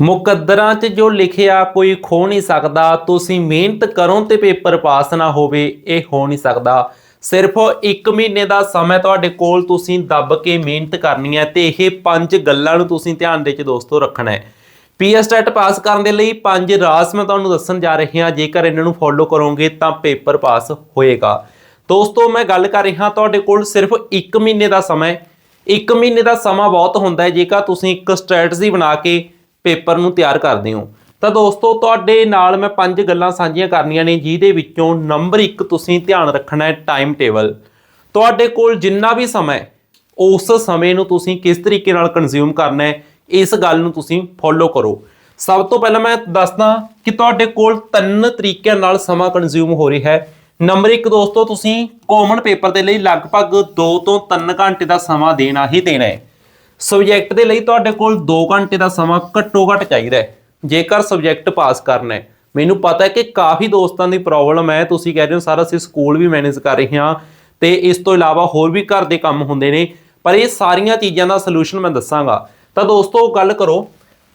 ਮੁਕੱਦਰਾਂ 'ਚ ਜੋ ਲਿਖਿਆ ਕੋਈ ਖੋ ਨਹੀਂ ਸਕਦਾ, ਤੁਸੀਂ ਮਿਹਨਤ ਕਰੋ ਤੇ ਪੇਪਰ ਪਾਸ ਨਾ ਹੋਵੇ, ਇਹ ਹੋ ਨਹੀਂ ਸਕਦਾ। ਸਿਰਫ 1 ਮਹੀਨੇ ਦਾ ਸਮਾਂ ਤੁਹਾਡੇ ਕੋਲ ਤੁਸੀਂ ਦੱਬ ਕੇ ਮਿਹਨਤ ਕਰਨੀ ਹੈ ਤੇ ਇਹ ਪੰਜ ਗੱਲਾਂ ਨੂੰ ਤੁਸੀਂ ਧਿਆਨ ਦੇ ਵਿੱਚ ਦੋਸਤੋ ਰੱਖਣਾ ਹੈ। ਪੀਐਸਟੈਟ ਪਾਸ ਕਰਨ ਦੇ ਲਈ ਪੰਜ ਰਾਸ ਮੈਂ ਤੁਹਾਨੂੰ ਦੱਸਣ ਜਾ ਰਹੀ ਹਾਂ, ਜੇਕਰ ਇਹਨਾਂ ਨੂੰ ਫੋਲੋ ਕਰੋਗੇ ਤਾਂ ਪੇਪਰ ਪਾਸ ਹੋਏਗਾ। ਦੋਸਤੋ, ਮੈਂ ਗੱਲ ਕਰ ਰਿਹਾ ਤੁਹਾਡੇ ਕੋਲ ਸਿਰਫ 1 ਮਹੀਨੇ ਦਾ ਸਮਾਂ ਹੈ। 1 ਮਹੀਨੇ ਦਾ ਸਮਾਂ ਬਹੁਤ ਹੁੰਦਾ ਹੈ, ਜੇਕਰ ਤੁਸੀਂ ਇੱਕ ਸਟ੍ਰੈਟਜੀ ਬਣਾ ਕੇ ਪੇਪਰ ਨੂੰ ਤਿਆਰ ਕਰਦੇ ਹੋ। ਤਾਂ ਦੋਸਤੋ, ਤੁਹਾਡੇ ਨਾਲ ਮੈਂ ਪੰਜ ਗੱਲਾਂ ਸਾਂਝੀਆਂ ਕਰਨੀਆਂ ਨੇ, ਜਿਹਦੇ ਵਿੱਚੋਂ ਨੰਬਰ 1 ਤੁਸੀਂ ਧਿਆਨ ਰੱਖਣਾ ਹੈ ਟਾਈਮ ਟੇਬਲ ਤੁਹਾਡੇ ਕੋਲ ਜਿੰਨਾ ਵੀ ਸਮਾਂ ਉਸ ਸਮੇਂ ਨੂੰ ਤੁਸੀਂ ਕਿਸ ਤਰੀਕੇ ਨਾਲ ਕੰਜ਼ਿਊਮ ਕਰਨਾ ਹੈ, ਇਸ ਗੱਲ ਨੂੰ ਤੁਸੀਂ ਫੋਲੋ ਕਰੋ। ਸਭ ਤੋਂ ਪਹਿਲਾਂ ਮੈਂ ਦੱਸਦਾ ਕਿ ਤੁਹਾਡੇ ਕੋਲ ਤਿੰਨ ਤਰੀਕਿਆਂ ਨਾਲ ਸਮਾਂ ਕੰਜ਼ਿਊਮ ਹੋ ਰਿਹਾ ਹੈ। ਨੰਬਰ 1 ਦੋਸਤੋ, ਤੁਸੀਂ ਕਾਮਨ ਪੇਪਰ ਦੇ ਲਈ ਲਗਭਗ 2 ਤੋਂ 3 ਘੰਟੇ ਦਾ ਸਮਾਂ ਦੇਣਾ ਹੀ ਦੇਣਾ ਹੈ। ਸਬਜੈਕਟ ਦੇ ਲਈ ਤੁਹਾਡੇ ਕੋਲ 2 ਘੰਟੇ ਦਾ ਸਮਾਂ ਘੱਟੋ ਘੱਟ ਚਾਹੀਦਾ ਹੈ। ਜੇਕਰ ਸਬਜੈਕਟ ਪਾਸ ਕਰਨਾ ਹੈ, ਮੈਨੂੰ ਪਤਾ ਹੈ ਕਿ ਕਾਫੀ ਦੋਸਤਾਂ ਦੀ ਪ੍ਰੋਬਲਮ ਹੈ। ਤੁਸੀਂ ਕਹਿ ਰਹੇ ਹੋ ਸਰ, ਅਸੀਂ ਸਕੂਲ ਵੀ ਮੈਨੇਜ ਕਰ ਰਹੇ ਹਾਂ ਤੇ ਇਸ ਤੋਂ ਇਲਾਵਾ ਹੋਰ ਵੀ ਘਰ ਦੇ ਕੰਮ ਹੁੰਦੇ ਨੇ। ਪਰ ਇਹ ਸਾਰੀਆਂ ਚੀਜ਼ਾਂ ਦਾ ਸੋਲੂਸ਼ਨ ਮੈਂ ਦੱਸਾਂਗਾ। ਤਾਂ ਦੋਸਤੋ, ਗੱਲ ਕਰੋ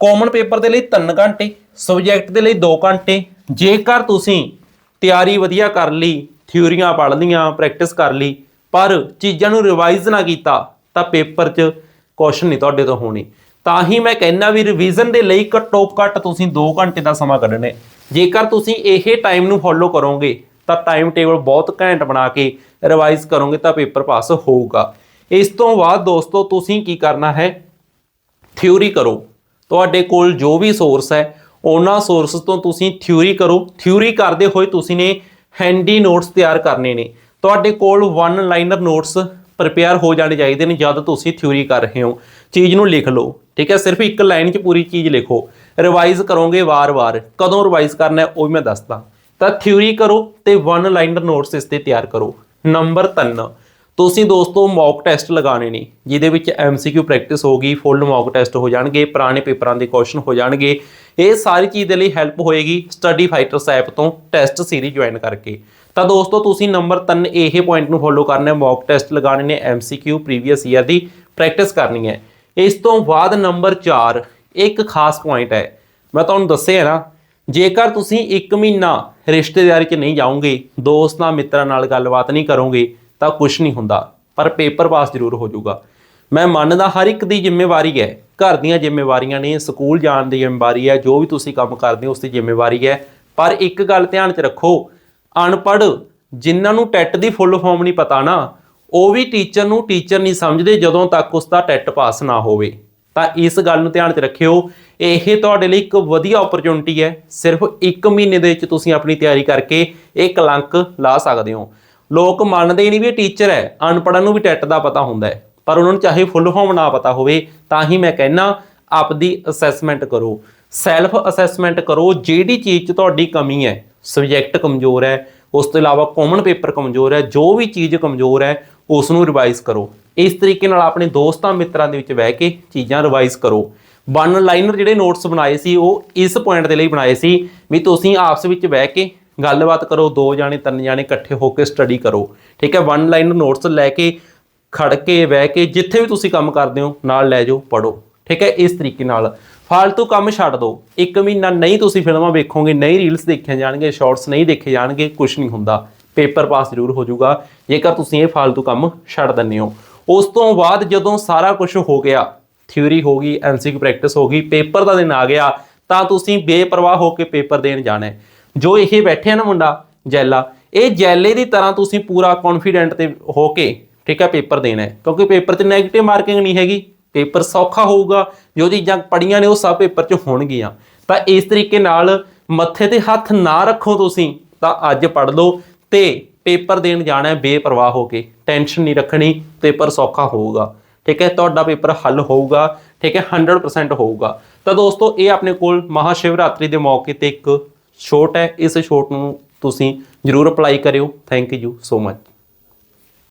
ਕਾਮਨ ਪੇਪਰ ਦੇ ਲਈ 3 ਘੰਟੇ ਸਬਜੈਕਟ ਦੇ ਲਈ 2 ਘੰਟੇ। ਜੇਕਰ ਤੁਸੀਂ ਤਿਆਰੀ ਵਧੀਆ ਕਰ ਲਈ ਥਿਊਰੀਆਂ ਪੜ੍ਹ ਲਈਆਂ ਪ੍ਰੈਕਟਿਸ ਕਰ ਲਈ, ਪਰ ਚੀਜ਼ਾਂ ਨੂੰ ਰਿਵਾਈਜ਼ ਨਾ ਕੀਤਾ, ਤਾਂ ਪੇਪਰ 'ਚ ਕੁਐਸਚਨ ਨਹੀਂ ਤੁਹਾਡੇ ਤੋਂ ਹੋਣੀ। ਤਾਂ ਹੀ ਮੈਂ ਕਹਿੰਦਾ ਵੀ ਰਿਵੀਜ਼ਨ ਦੇ ਲਈ ਘੱਟੋ ਘੱਟ ਤੁਸੀਂ 2 ਘੰਟੇ ਦਾ ਸਮਾਂ ਕੱਢਣਾ। ਜੇਕਰ ਤੁਸੀਂ ਇਹ ਟਾਈਮ ਨੂੰ ਫੋਲੋ ਕਰੋਗੇ, ਤਾਂ ਟਾਈਮ ਟੇਬਲ ਬਹੁਤ ਘੈਂਟ ਬਣਾ ਕੇ ਰਿਵਾਈਜ਼ ਕਰੋਗੇ ਤਾਂ ਪੇਪਰ ਪਾਸ ਹੋਊਗਾ। ਇਸ ਤੋਂ ਬਾਅਦ ਦੋਸਤੋ, ਤੁਸੀਂ ਕੀ ਕਰਨਾ ਹੈ? ਥਿਊਰੀ ਕਰੋ। ਤੁਹਾਡੇ ਕੋਲ ਜੋ ਵੀ ਸੋਰਸ ਹੈ, ਉਹਨਾਂ ਸੋਰਸਸ ਤੋਂ ਤੁਸੀਂ ਥਿਊਰੀ ਕਰੋ। ਥਿਊਰੀ ਕਰਦੇ ਹੋਏ ਤੁਸੀਂ ਨੇ ਹੈਂਡੀ ਨੋਟਸ ਤਿਆਰ ਕਰਨੇ ਨੇ। ਤੁਹਾਡੇ ਕੋਲ ਵਨ ਲਾਈਨਰ ਨੋਟਸ ਪ੍ਰਪੇਅਰ ਹੋ ਜਾਣੇ ਚਾਹੀਦੇ ਨੇ ਜਦ ਤੁਸੀਂ ਥਿਊਰੀ ਕਰ ਰਹੇ ਹੋ। ਚੀਜ਼ ਨੂੰ ਲਿਖ ਲਓ, ਠੀਕ ਹੈ? ਸਿਰਫ ਇੱਕ ਲਾਈਨ 'ਚ ਪੂਰੀ ਚੀਜ਼ ਲਿਖੋ। ਰਿਵਾਈਜ਼ ਕਰੋਗੇ ਵਾਰ-ਵਾਰ। ਕਦੋਂ ਰਿਵਾਈਜ਼ ਕਰਨਾ ਹੈ, ਉਹ ਵੀ ਮੈਂ ਦੱਸਦਾ। ਤਾਂ ਥਿਊਰੀ ਕਰੋ ਤੇ ਵਨ ਲਾਈਨਰ ਨੋਟਸ ਇਸ ਤੇ ਤਿਆਰ ਕਰੋ। ਨੰਬਰ 3 ਤੁਸੀਂ ਦੋਸਤੋ ਮੌਕ ਟੈਸਟ ਲਗਾਣੇ ਨੇ, ਜਿਹਦੇ ਵਿੱਚ ਐਮਸੀਕਿਊ ਪ੍ਰੈਕਟਿਸ ਹੋਗੀ ਫੁੱਲ ਮੌਕ ਟੈਸਟ ਹੋ ਜਾਣਗੇ, ਪੁਰਾਣੇ ਪੇਪਰਾਂ ਦੇ ਕੁਐਸਚਨ ਹੋ ਜਾਣਗੇ। ਇਹ ਸਾਰੀ ਚੀਜ਼ ਦੇ ਲਈ ਹੈਲਪ ਹੋਏਗੀ ਸਟੱਡੀ ਫਾਈਟਰਸ ਐਪ ਤੋਂ ਟੈਸਟ ਸੀਰੀਜ਼ ਜੁਆਇਨ ਕਰਕੇ। ਤਾਂ ਦੋਸਤੋ, ਤੁਸੀਂ ਨੰਬਰ 3 ਇਹ ਪੁਆਇੰਟ ਨੂੰ ਫੋਲੋ ਕਰਨਾ ਹੈ। ਮੌਕ ਟੈਸਟ ਲਗਾਣੇ ਨੇ ਐਮਸੀਕਿਊ ਪ੍ਰੀਵੀਅਸ ਈਅਰ ਦੀ ਪ੍ਰੈਕਟਿਸ ਕਰਨੀ ਹੈ। ਇਸ ਤੋਂ ਬਾਅਦ ਨੰਬਰ 4 ਇੱਕ ਖਾਸ ਪੁਆਇੰਟ ਹੈ। ਮੈਂ ਤੁਹਾਨੂੰ ਦੱਸਿਆ ਨਾ, ਜੇਕਰ ਤੁਸੀਂ 1 ਮਹੀਨਾ ਰਿਸ਼ਤੇਦਾਰੀ 'ਚ ਨਹੀਂ ਜਾਓਗੇ, ਦੋਸਤਾਂ ਮਿੱਤਰਾਂ ਨਾਲ ਗੱਲਬਾਤ ਨਹੀਂ ਕਰੋਗੇ, ਤਾਂ ਕੁਝ ਨਹੀਂ ਹੁੰਦਾ। ਪਰ ਪੇਪਰ ਪਾਸ ਜ਼ਰੂਰ ਹੋ ਜਾਊਗਾ। ਮੈਂ ਮੰਨਦਾ ਹਰ ਇੱਕ ਦੀ ਜ਼ਿੰਮੇਵਾਰੀ ਹੈ। ਘਰ ਦੀਆਂ ਜ਼ਿੰਮੇਵਾਰੀਆਂ ਨੇ, ਸਕੂਲ ਜਾਣ ਦੀ ਜ਼ਿੰਮੇਵਾਰੀ ਹੈ, ਜੋ ਵੀ ਤੁਸੀਂ ਕੰਮ ਕਰਦੇ ਹੋ ਉਸ ਦੀ ਜ਼ਿੰਮੇਵਾਰੀ ਹੈ। ਪਰ ਇੱਕ ਗੱਲ ਧਿਆਨ 'ਚ ਰੱਖੋ, ਅਨਪੜ੍ਹ ਜਿਨ੍ਹਾਂ ਨੂੰ ਟੈਟ ਦੀ ਫੁੱਲ ਫਾਰਮ ਨਹੀਂ ਪਤਾ ਨਾ, ਉਹ ਵੀ ਟੀਚਰ ਨੂੰ ਟੀਚਰ ਨਹੀਂ ਸਮਝਦੇ ਜਦੋਂ ਤੱਕ ਉਸ ਦਾ ਟੈਟ ਪਾਸ ਨਾ ਹੋਵੇ। ਤਾਂ ਇਸ ਗੱਲ ਨੂੰ ਧਿਆਨ 'ਚ ਰੱਖਿਓ, ਇਹ ਤੁਹਾਡੇ ਲਈ ਇੱਕ ਵਧੀਆ ਓਪਰਚੁਨਿਟੀ ਹੈ। ਸਿਰਫ 1 ਮਹੀਨੇ ਦੇ ਵਿੱਚ ਤੁਸੀਂ ਆਪਣੀ ਤਿਆਰੀ ਕਰਕੇ ਇਹ ਕਲੰਕ ਲਾ ਸਕਦੇ ਹੋ। ਲੋਕ ਮੰਨਦੇ ਹੀ ਨਹੀਂ ਵੀ ਇਹ ਟੀਚਰ ਹੈ, ਅਨਪੜ੍ਹਾਂ ਨੂੰ ਵੀ ਟੈਟ ਦਾ ਪਤਾ ਹੁੰਦਾ ਹੈ। ਪਰ ਉਹਨਾਂ ਨੂੰ ਚਾਹੇ ਫੁੱਲ ਫਾਰਮ ਨਾ ਪਤਾ ਹੋਵੇ, ਤਾਂ ਹੀ ਮੈਂ ਕਹਿੰਨਾ ਆਪਦੀ ਅਸੈਸਮੈਂਟ ਕਰੋ। ਸੈਲਫ ਅਸੈਸਮੈਂਟ ਕਰੋ, ਜਿਹੜੀ ਚੀਜ਼ 'ਚ ਤੁਹਾਡੀ ਕਮੀ ਹੈ ਸਬਜੈਕਟ ਕਮਜ਼ੋਰ ਹੈ, ਉਸ ਤੋਂ ਇਲਾਵਾ ਕਾਮਨ ਪੇਪਰ ਕਮਜ਼ੋਰ ਹੈ, ਜੋ ਵੀ ਚੀਜ਼ ਕਮਜ਼ੋਰ ਹੈ ਉਸ ਨੂੰ ਰਿਵਾਈਜ਼ ਕਰੋ। ਇਸ ਤਰੀਕੇ ਨਾਲ ਆਪਣੇ ਦੋਸਤਾਂ ਮਿੱਤਰਾਂ ਦੇ ਵਿੱਚ ਬਹਿ ਕੇ ਚੀਜ਼ਾਂ ਰਿਵਾਈਜ਼ ਕਰੋ। ਵਨ ਲਾਈਨਰ ਜਿਹੜੇ ਨੋਟਸ ਬਣਾਏ ਸੀ, ਉਹ ਇਸ ਪੁਆਇੰਟ ਦੇ ਲਈ ਬਣਾਏ ਸੀ ਵੀ ਤੁਸੀਂ ਆਪਸ ਵਿੱਚ ਬਹਿ ਕੇ ਗੱਲਬਾਤ ਕਰੋ, ਦੋ ਜਾਣੇ, ਤਿੰਨ ਜਾਣੇ ਇਕੱਠੇ ਹੋ ਕੇ ਸਟੱਡੀ ਕਰੋ। ਠੀਕ ਹੈ ਵਨ ਲਾਈਨਰ ਨੋਟਸ ਲੈ ਕੇ ਖੜ ਕੇ ਬਹਿ ਕੇ ਜਿੱਥੇ ਵੀ ਤੁਸੀਂ ਕੰਮ ਕਰਦੇ ਹੋ, ਨਾਲ ਲੈ ਜਾਓ ਪੜੋ ਠੀਕ ਹੈ? ਇਸ ਤਰੀਕੇ ਨਾਲ। ਫਾਲਤੂ ਕੰਮ ਛੱਡ ਦਿਓ। ਇੱਕ ਮਹੀਨਾ ਨਹੀਂ ਤੁਸੀਂ ਫਿਲਮਾਂ ਵੇਖੋਗੇ, ਨਹੀਂ ਰੀਲਸ ਦੇਖੀਆਂ ਜਾਣਗੇ ਸ਼ਾਰਟਸ ਨਹੀਂ ਦੇਖੇ ਜਾਣਗੇ ਕੁਝ ਨਹੀਂ ਹੁੰਦਾ। ਪੇਪਰ ਪਾਸ ਜ਼ਰੂਰ ਹੋ ਜਾਊਗਾ। ਜੇਕਰ ਤੁਸੀਂ ਇਹ ਫਾਲਤੂ ਕੰਮ ਛੱਡ ਦਿੰਦੇ ਹੋ। ਉਸ ਤੋਂ ਬਾਅਦ ਜਦੋਂ ਸਾਰਾ ਕੁਝ ਹੋ ਗਿਆ ਥਿਊਰੀ ਹੋ ਗਈ ਐਮਸੀਕਿਊ ਪ੍ਰੈਕਟਿਸ ਹੋ ਗਈ, ਪੇਪਰ ਦਾ ਦਿਨ ਆ ਗਿਆ, ਤਾਂ ਤੁਸੀਂ ਬੇਪਰਵਾਹ ਹੋ ਕੇ ਪੇਪਰ ਦੇਣ ਜਾਣਾ ਜੋ ਇਹ ਬੈਠੇ ਆ ਨਾ ਮੁੰਡਾ, ਜੈਲਾ, ਇਹ ਜੈਲੇ ਦੀ ਤਰ੍ਹਾਂ ਤੁਸੀਂ ਪੂਰਾ ਕੌਨਫੀਡੈਂਟ ਤੇ ਹੋ ਕੇ ਠੀਕ ਹੈ, ਪੇਪਰ ਦੇਣਾ ਹੈ। ਕਿਉਂਕਿ ਪੇਪਰ 'ਚ 네ਗੇਟਿਵ ਮਾਰਕਿੰਗ ਨਹੀਂ ਹੈਗੀ। ਪੇਪਰ ਸੌਖਾ ਹੋਊਗਾ। ਜੋ ਚੀਜ਼ਾਂ ਪੜੀਆਂ ਨੇ, ਉਹ ਸਭ ਪੇਪਰ 'ਚ ਹੋਣਗੀਆਂ। ਤਾਂ ਇਸ ਤਰੀਕੇ ਨਾਲ ਮੱਥੇ ਤੇ ਹੱਥ ਨਾ ਰੱਖੋ ਤੁਸੀਂ, ਤਾਂ ਅੱਜ ਪੜ ਲਓ ਤੇ ਪੇਪਰ ਦੇਣ ਜਾਣਾ ਹੈ, ਬੇਪਰਵਾਹ ਹੋ ਕੇ। ਟੈਨਸ਼ਨ ਨਹੀਂ ਰੱਖਣੀ, ਪੇਪਰ ਸੌਖਾ ਹੋਊਗਾ। ਠੀਕ ਹੈ, ਤੁਹਾਡਾ ਪੇਪਰ ਹੱਲ ਹੋਊਗਾ। ਠੀਕ ਹੈ 100% ਹੋਊਗਾ। ਤਾਂ ਦੋਸਤੋ, ਇਹ ਆਪਣੇ ਕੋਲ ਮਹਾ ਸ਼ਿਵਰਾਤਰੀ ਦੇ ਮੌਕੇ ਤੇ ਇੱਕ ਛੋਟ ਹੈ। ਇਸ ਛੋਟ ਨੂੰ ਤੁਸੀਂ ਜਰੂਰ ਅਪਲਾਈ ਕਰਿਓ। Thank you so much